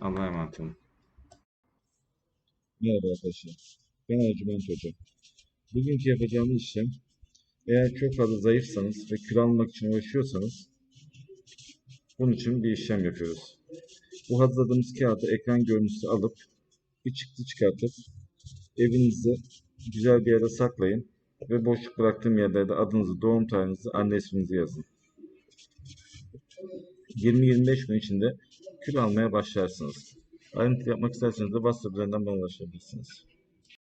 Allah'a emanet olun. Merhaba arkadaşlar. Ben Ercüment Hoca. Bugünkü yapacağımız işlem eğer çok fazla zayıfsanız ve kilo almak için uğraşıyorsanız bunun için bir işlem yapıyoruz. Bu hazırladığımız kağıdı ekran görüntüsü alıp bir çıktı çıkartıp evinizde güzel bir yere saklayın ve boşluk bıraktığım yerlerde adınızı, doğum tarihinizi, anne isminizi yazın. 20-25 gün içinde kilo almaya başlarsınız. Ayrıntı yapmak isterseniz de WhatsApp üzerinden bana ulaşabilirsiniz.